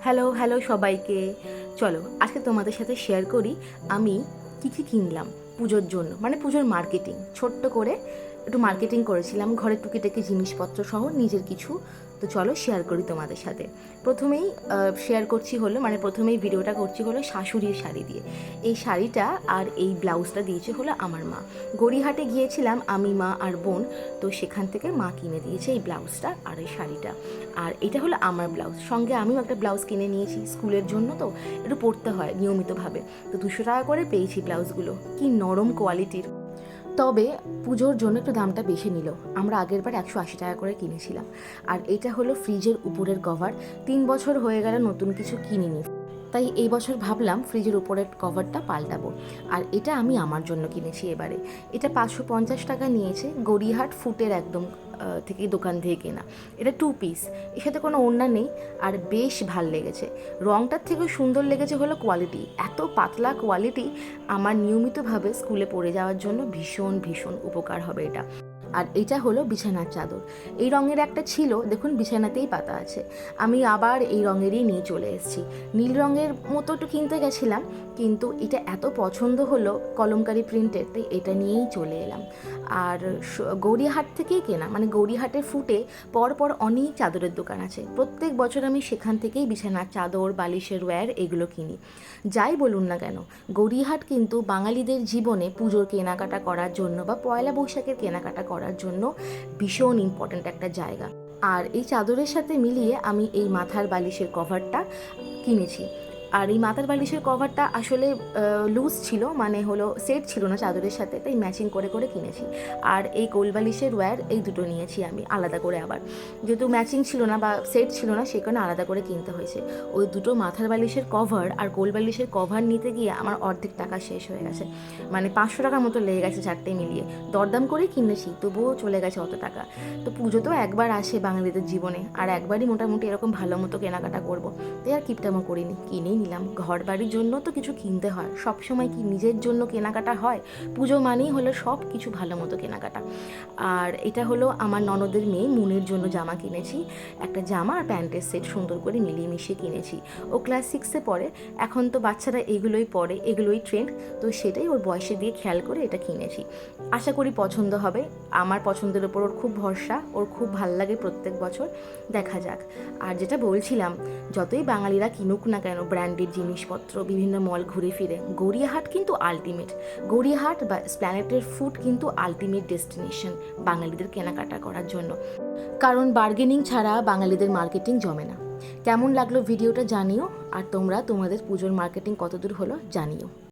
Hello hello সবাইকে। চলো আজকে তোমাদের সাথে শেয়ার করি আমি কী কী কিনলাম। পুজোর জন্য মানে পুজোর মার্কেটিং ছোট্ট করে একটু মার্কেটিং করেছিলাম ঘরের টুকিটাকি জিনিসপত্র সহ নিজের কিছু। তো চলো শেয়ার করি তোমাদের সাথে। প্রথমেই শেয়ার করছি হলো মানে প্রথমেই ভিডিওটা করছি হলো শাশুড়ির শাড়ি দিয়ে। এই শাড়িটা আর এই ব্লাউজটা দিয়েছে হলো আমার মা। গড়িহাটে গিয়েছিলাম আমি, মা আর বোন, তো সেখান থেকে মা কিনে দিয়েছে এই ব্লাউজটা আর এই শাড়িটা। আর এটা হলো আমার ব্লাউজ। সঙ্গে আমিও একটা ব্লাউজ কিনে নিয়েছি, স্কুলের জন্য তো, একটু পরতে হয় নিয়মিতভাবে। তো দুশো টাকা করে পেয়েছি ব্লাউজগুলো। কি নরম কোয়ালিটির তবে পুজোর জন্য একটু দামটা বেশি নিল। আমরা আগের বার একশো আশি টাকা করে কিনেছিলাম। আর এটা হলো ফ্রিজের উপরের কভার তিন বছর হয়ে গেল নতুন কিছু কিনিনি। তাই এই বছর ভাবলাম ফ্রিজের উপরের কভারটা পাল্টাবো। আর এটা আমি আমার জন্য কিনেছি এবারে। এটা পাঁচশো পঞ্চাশ টাকা নিয়েছে, গড়িয়াহাট ফুটের একদম থেকে দোকান থেকে কেনা। এটা টু পিস এর সাথে কোনো ওড়না নেই, আর বেশ ভালো লেগেছে। রংটার থেকেও সুন্দর লেগেছে হলো কোয়ালিটি এত পাতলা কোয়ালিটি আমার নিয়মিতভাবে স্কুলে পড়ে যাওয়ার জন্য ভীষণ ভীষণ উপকার হবে এটা। আর এটা হলো বিছানার চাদর। এই রঙের একটা ছিল, দেখুন বিছানাতেই পাতা আছে। আমি আবার এই রঙেরই নিয়ে চলে এসেছি। নীল রঙের মতো একটু কিনতে গেছিলাম, কিন্তু এটা এত পছন্দ হলো কলমকারি প্রিন্টের তাই এটা নিয়েই চলে এলাম। আর গৌরীহাট থেকেই কেনা মানে গৌরীহাটের ফুটে পর পর অনেক চাদরের দোকান আছে। প্রত্যেক বছর আমি সেখান থেকেই বিছানার চাদর, বালিশের ওয়্যার এগুলো কিনি। যাই বলুন না কেন, গৌরীহাট কিন্তু বাঙালিদের জীবনে পুজোর কেনাকাটা করার জন্য বা পয়লা বৈশাখের কেনাকাটা করার জন্য ভীষণ ইম্পর্ট্যান্ট একটা জায়গা। আর এই চাদরের সাথে মিলিয়ে আমি এই মাথার বালিশের কভারটা কিনেছি। আর এই মাথার বালিশের কভারটা আসলে লুজ ছিল মানে হলো সেট ছিল না চাদরের সাথে, তাই ম্যাচিং করে করে কিনেছি। আর এই কোল বালিশের ওয়্যার এই দুটো নিয়েছি আমি, আলাদা করে আবার। যেহেতু ম্যাচিং ছিল না বা সেট ছিল না সে কারণে আলাদা করে কিনতে হয়েছে। ওই দুটো মাথার বালিশের কভার আর কোল বালিশের কভার নিতে গিয়ে আমার অর্ধেক টাকা শেষ হয়ে গেছে। মানে পাঁচশো টাকার মতো লেগে গেছে চারটে মিলিয়ে। দরদাম করেই কিনেছি, তবুও চলে গেছে অত টাকা। তো পুজো তো একবার আসে বাঙালিদের জীবনে, আর একবারই মোটামুটি এরকম ভালো মতো কেনাকাটা করব। তাই আর কিপটামো করিনি, কিনেই নিলাম। ঘর বাড়ির জন্য তো কিছু কিনতে হয়। সব সময় কি নিজের জন্য কেনাকাটা হয়? পুজো মানেই হলো সব কিছু ভালো মতো কেনাকাটা। আর এটা হলো আমার ননদের মেয়ে মুনের জন্য জামা কিনেছি। একটা জামা আর প্যান্টের সেট সুন্দর করে মিলিয়ে মিশিয়ে কিনেছি। ও ক্লাস সিক্সে পড়ে। এখন তো বাচ্চারা এগুলোই পড়ে, এগুলোই ট্রেন্ড। তো সেটাই ওর বয়সে দিয়ে খেয়াল করে এটা কিনেছি। আশা করি পছন্দ হবে। আমার পছন্দের ওপর ওর খুব ভরসা। ওর খুব ভালো লাগে প্রত্যেক বছর। দেখা যাক। আর যেটা বলছিলাম, যতই বাঙালিরা কিনুক না কেন ব্র্যান্ডেড জিনিসপত্র বিভিন্ন মল ঘুরে ফিরে। গড়িয়াহাট কিন্তু আলটিমেট গড়িয়াহাট বা স্প্ল্যানেটের ফুড কিন্তু আলটিমেট ডেস্টিনেশন বাঙালিদের কেনাকাটা করার জন্য। কারণ বার্গেনিং ছাড়া বাঙালিদের মার্কেটিং জমে না। কেমন লাগল ভিডিওটা জানিও, আর তোমরা তোমাদের পুজোর মার্কেটিং কতদূর হলো জানিও।